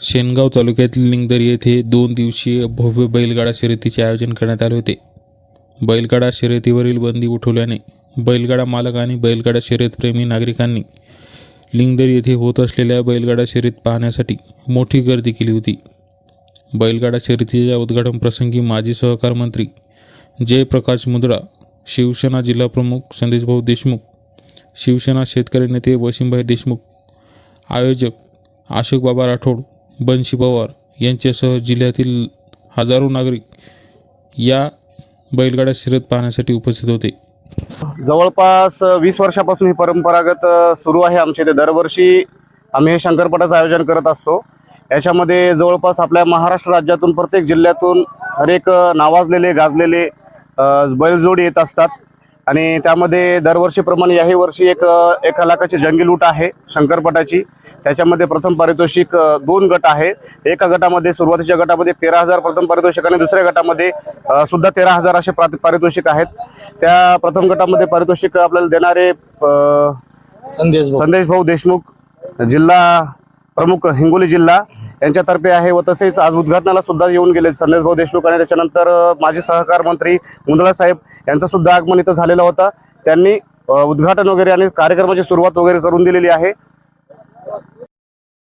शेनगाव तालुक्यातील लिंगदरी येथे दोन दिवसीय भव्य बैलगाडा शर्यतीचे आयोजन करण्यात आले होते. बैलगाडा शर्यतीवरील बंदी उठवल्याने बैलगाडा मालक आणि बैलगाडा शर्यतप्रेमी नागरिकांनी लिंगदरी येथे होत असलेल्या बैलगाडा शर्यत पाहण्यासाठी मोठी गर्दी केली होती. बैलगाडा शर्यतीच्या उद्घाटन प्रसंगी माजी सहकार मंत्री जयप्रकाश मुद्रा शिवसेना जिल्हाप्रमुख संदेशभाऊ देशमुख शिवसेना शेतकरी नेते वशिमभाई देशमुख आयोजक अशोकबाबा राठोड बंशी पवार यांच्यासह जिल्ह्यातील हजारो नागरिक या बैलगाड्या शिरत पाहण्यासाठी उपस्थित होते. जवळपास वीस वर्षापासून ही परंपरागत सुरू आहे आमच्या इथे. दरवर्षी आम्ही हे शंकरपटाचं आयोजन करत असतो. याच्यामध्ये जवळपास आपल्या महाराष्ट्र राज्यातून प्रत्येक जिल्ह्यातून हरेक नावाजलेले गाजलेले बैलजोडी येत असतात. आणि त्यामध्ये दरवर्षीप्रमाणे याही वर्षी एक एका लाखाची जंगी लूट आहे शंकरपटाची. त्याच्यामध्ये प्रथम पारितोषिक दोन गट आहे. एका गटामध्ये सुरुवातीच्या गटामध्ये तेरा हजार प्रथम पारितोषिक आणि दुसऱ्या गटामध्ये सुद्धा तेरा हजार असे प्रात- पारितोषिक आहेत. त्या प्रथम गटामध्ये पारितोषिक आपल्याला देणारे अ, संदेश भाऊ देशमुख जिल्हा प्रमुख हिंगोली जिल्हा यांच्यातर्फे आहे व तसेच आज उद्घाटनाला सुद्धा येऊन गेले संदेशभाऊ देशमुख आणि त्याच्यानंतर माजी सहकार मंत्री मुंदळा साहेब यांचं सुद्धा आगमन इथं झालेलं होतं. त्यांनी उद्घाटन वगैरे आणि कार्यक्रमाची सुरुवात वगैरे करून दिलेली आहे.